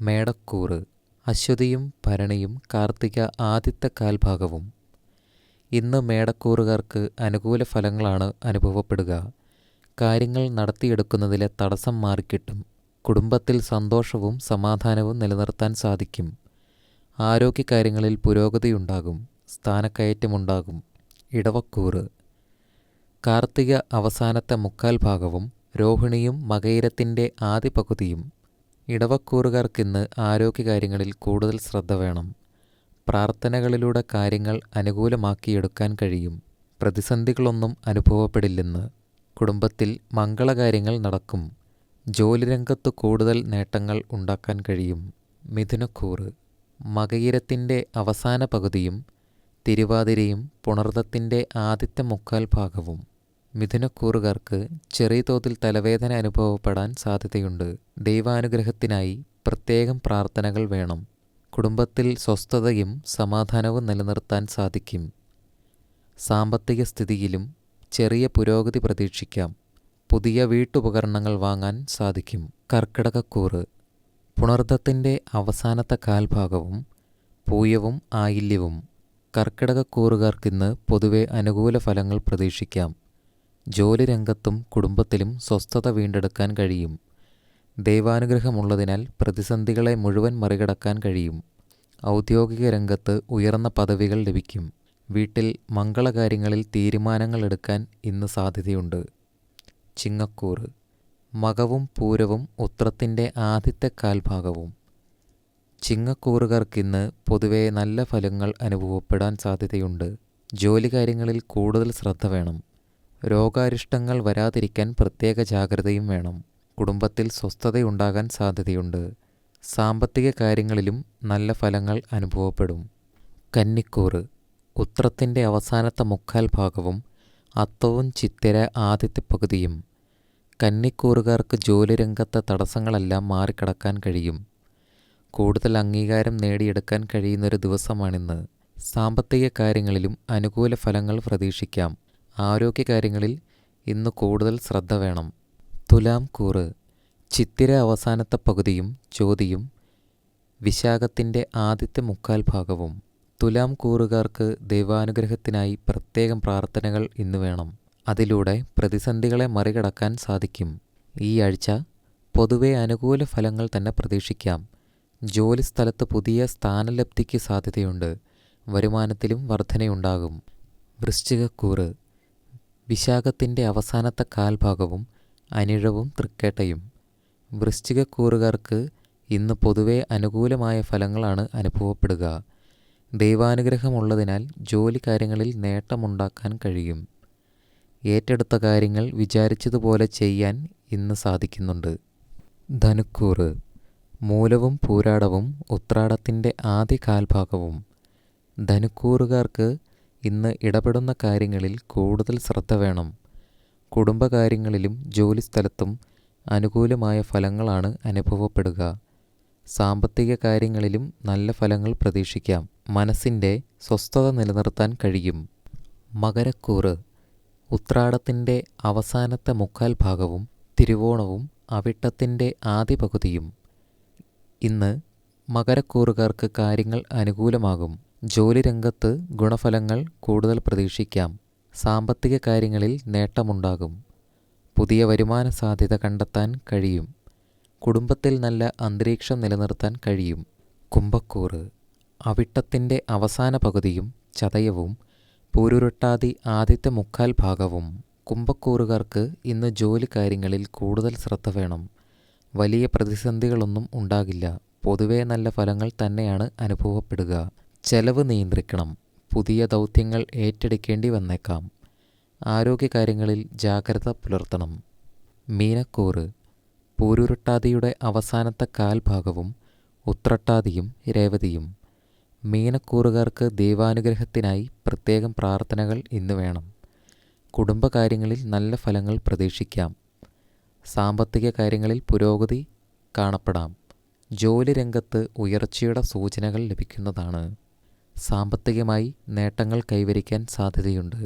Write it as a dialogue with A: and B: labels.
A: മേടക്കൂറ് അശ്വതിയും ഭരണിയും കാർത്തിക ആദ്യത്തെ കാൽഭാഗവും. ഇന്ന് മേടക്കൂറുകാർക്ക് അനുകൂല ഫലങ്ങളാണ് അനുഭവപ്പെടുക. കാര്യങ്ങൾ നടത്തിയെടുക്കുന്നതിലെ തടസ്സം മാറിക്കിട്ടും. കുടുംബത്തിൽ സന്തോഷവും സമാധാനവും നിലനിർത്താൻ സാധിക്കും. ആരോഗ്യകാര്യങ്ങളിൽ പുരോഗതിയുണ്ടാകും. സ്ഥാനക്കയറ്റമുണ്ടാകും. ഇടവക്കൂറ്. കാർത്തിക അവസാനത്തെ മുക്കാൽ ഭാഗവും രോഹിണിയും മകയിരത്തിന്റെ ആദ്യ പകുതിയും ഇടവക്കൂറുകാർക്കിന്ന് ആരോഗ്യകാര്യങ്ങളിൽ കൂടുതൽ ശ്രദ്ധ വേണം. പ്രാർത്ഥനകളിലൂടെ കാര്യങ്ങൾ അനുകൂലമാക്കിയെടുക്കാൻ കഴിയും. പ്രതിസന്ധികളൊന്നും അനുഭവപ്പെടില്ലെന്ന് കുടുംബത്തിൽ മംഗളകാര്യങ്ങൾ നടക്കും. ജോലിരംഗത്ത് കൂടുതൽ നേട്ടങ്ങൾ ഉണ്ടാക്കാൻ കഴിയും. മിഥുനക്കൂറ്. മകയിരത്തിന്റെ അവസാന പകുതിയും തിരുവാതിരയും പുണർദത്തിന്റെ ആദ്യത്തെ മുക്കാൽ ഭാഗവും. മിഥുനക്കൂറുകാർക്ക് ചെറിയ തോതിൽ തലവേദന അനുഭവപ്പെടാൻ സാധ്യതയുണ്ട്. ദൈവാനുഗ്രഹത്തിനായി പ്രത്യേകം പ്രാർത്ഥനകൾ വേണം. കുടുംബത്തിൽ സ്വസ്ഥതയും സമാധാനവും നിലനിർത്താൻ സാധിക്കും. സാമ്പത്തിക സ്ഥിതിയിലും ചെറിയ പുരോഗതി പ്രതീക്ഷിക്കാം. പുതിയ വീട്ടുപകരണങ്ങൾ വാങ്ങാൻ സാധിക്കും. കർക്കിടകക്കൂറ്. പുണർദത്തിന്റെ അവസാനത്തെ കാൽഭാഗവും പൂയവും ആയില്യവും. കർക്കിടകക്കൂറുകാർക്കിന്ന് പൊതുവെ അനുകൂല ഫലങ്ങൾ പ്രതീക്ഷിക്കാം. ജോലി രംഗത്തും കുടുംബത്തിലും സ്വസ്ഥത വീണ്ടെടുക്കാൻ കഴിയും. ദൈവാനുഗ്രഹമുള്ളതിനാൽ പ്രതിസന്ധികളെ മുഴുവൻ മറികടക്കാൻ കഴിയും. ഔദ്യോഗിക രംഗത്ത് ഉയർന്ന പദവികൾ ലഭിക്കും. വീട്ടിൽ മംഗളകാര്യങ്ങളിൽ തീരുമാനങ്ങൾ എടുക്കാൻ ഇന്ന് സാധ്യതയുണ്ട്. ചിങ്ങക്കൂർ മകവും പൂരവും ഉത്രത്തിന്റെ ആദ്യത്തെ കാൽഭാഗവും. ചിങ്ങക്കൂറുകാർക്കിന്ന് പൊതുവെ നല്ല ഫലങ്ങൾ അനുഭവപ്പെടാൻ സാധ്യതയുണ്ട്. ജോലി കാര്യങ്ങളിൽ കൂടുതൽ ശ്രദ്ധ വേണം. രോഗാരിഷ്ടങ്ങൾ വരാതിരിക്കാൻ പ്രത്യേക ജാഗ്രതയും വേണം. കുടുംബത്തിൽ സ്വസ്ഥതയുണ്ടാകാൻ സാധ്യതയുണ്ട്. സാമ്പത്തിക കാര്യങ്ങളിലും നല്ല ഫലങ്ങൾ അനുഭവപ്പെടും. കന്നിക്കൂറ്. ഉത്രത്തിന്റെ അവസാനത്തെ മുക്കാൽ ഭാഗവും അത്തവും ചിത്തിര ആദ്യത്തെ പകുതിയും. കന്നിക്കൂറുകാർക്ക് ജോലിരംഗത്തെ തടസ്സങ്ങളെല്ലാം മാറിക്കടക്കാൻ കഴിയും. കൂടുതൽ അംഗീകാരം നേടിയെടുക്കാൻ കഴിയുന്നൊരു ദിവസമാണിന്ന്. സാമ്പത്തിക കാര്യങ്ങളിലും അനുകൂല ഫലങ്ങൾ പ്രതീക്ഷിക്കാം. ആരോഗ്യകാര്യങ്ങളിൽ ഇന്ന് കൂടുതൽ ശ്രദ്ധ വേണം. തുലാം കൂറ് ചിത്തിര അവസാനത്തെ പകുതിയും ചോതിയും വിശാഖത്തിന്റെ ആദ്യത്തെ മുക്കാൽ ഭാഗവും. തുലാം കൂറുകാർക്ക് ദൈവാനുഗ്രഹത്തിനായി പ്രത്യേകം പ്രാർത്ഥനകൾ ഇന്ന് വേണം. അതിലൂടെ പ്രതിസന്ധികളെ മറികടക്കാൻ സാധിക്കും. ഈ ആഴ്ച പൊതുവെ അനുകൂല ഫലങ്ങൾ തന്നെ പ്രതീക്ഷിക്കാം. ജോലിസ്ഥലത്ത് പുതിയ സ്ഥാനലബ്ധിക്ക് സാധ്യതയുണ്ട്. വരുമാനത്തിലും വർധനയുണ്ടാകും. വൃശ്ചികക്കൂറ് വിശാഖത്തിന്റെ അവസാനത്തെ കാൽഭാഗവും അനിഴവും തൃക്കേട്ടയും. വൃശ്ചികക്കൂറുകാർക്ക് ഇന്ന് പൊതുവെ അനുകൂലമായ ഫലങ്ങളാണ് അനുഭവപ്പെടുക. ദൈവാനുഗ്രഹമുള്ളതിനാൽ ജോലി കാര്യങ്ങളിൽ നേട്ടമുണ്ടാക്കാൻ കഴിയും. ഏറ്റെടുത്ത കാര്യങ്ങൾ വിചാരിച്ചതുപോലെ ചെയ്യാൻ ഇന്ന് സാധിക്കുന്നുണ്ട്. ധനുക്കൂറ്. മൂലവും പൂരാടവും ഉത്രാടത്തിന്റെ ആദ്യ കാൽഭാഗവും. ധനുക്കൂറുകാർക്ക് ഇന്ന് ഇടപെടുന്ന കാര്യങ്ങളിൽ കൂടുതൽ ശ്രദ്ധ വേണം. കുടുംബകാര്യങ്ങളിലും ജോലിസ്ഥലത്തും അനുകൂലമായ ഫലങ്ങളാണ് അനുഭവപ്പെടുക. സാമ്പത്തിക കാര്യങ്ങളിലും നല്ല ഫലങ്ങൾ പ്രതീക്ഷിക്കാം. മനസ്സിന്റെ സ്വസ്ഥത നിലനിർത്താൻ കഴിയും. മകരക്കൂറ്. ഉത്രാടത്തിന്റെ അവസാനത്തെ മുക്കാൽ ഭാഗവും തിരുവോണവും അവിട്ടത്തിന്റെ ആദ്യ പകുതിയും ഇന്ന് മകരക്കൂറുകാർക്ക് കാര്യങ്ങൾ അനുകൂലമാകും. ജോലി രംഗത്ത് ഗുണഫലങ്ങൾ കൂടുതൽ പ്രതീക്ഷിക്കാം. സാമ്പത്തിക കാര്യങ്ങളിൽ നേട്ടമുണ്ടാകും. പുതിയ വരുമാന സാധ്യത കണ്ടെത്താൻ കഴിയും. കുടുംബത്തിൽ നല്ല അന്തരീക്ഷം നിലനിർത്താൻ കഴിയും. കുംഭക്കൂറ്. അവിട്ടത്തിന്റെ അവസാന പകുതിയും ചതയവും പൂരുരുട്ടാതി ആദ്യത്തെ മുക്കാൽ ഭാഗവും. കുംഭക്കൂറുകാർക്ക് ഇന്ന് ജോലി കാര്യങ്ങളിൽ കൂടുതൽ ശ്രദ്ധ വേണം. വലിയ പ്രതിസന്ധികളൊന്നും ഉണ്ടാകില്ല. പൊതുവേ നല്ല ഫലങ്ങൾ തന്നെയാണ് അനുഭവപ്പെടുക. ചെലവ് നിയന്ത്രിക്കണം. പുതിയ ദൗത്യങ്ങൾ ഏറ്റെടുക്കേണ്ടി വന്നേക്കാം. ആരോഗ്യകാര്യങ്ങളിൽ ജാഗ്രത പുലർത്തണം. മീനക്കൂറ്. പൂരുരുട്ടാതിയുടെ അവസാനത്തെ കാൽഭാഗവും ഉത്രട്ടാതിയും രേവതിയും. മീനക്കൂറുകാർക്ക് ദൈവാനുഗ്രഹത്തിനായി പ്രത്യേകം പ്രാർത്ഥനകൾ ഇന്ന് വേണം. കുടുംബകാര്യങ്ങളിൽ നല്ല ഫലങ്ങൾ പ്രതീക്ഷിക്കാം. സാമ്പത്തിക കാര്യങ്ങളിൽ പുരോഗതി കാണപ്പെടാം. ജോലി രംഗത്ത് ഉയർച്ചയുടെ സൂചനകൾ ലഭിക്കുന്നതാണ്. സാമ്പത്തികമായി നേട്ടങ്ങൾ കൈവരിക്കാൻ സാധ്യതയുണ്ട്.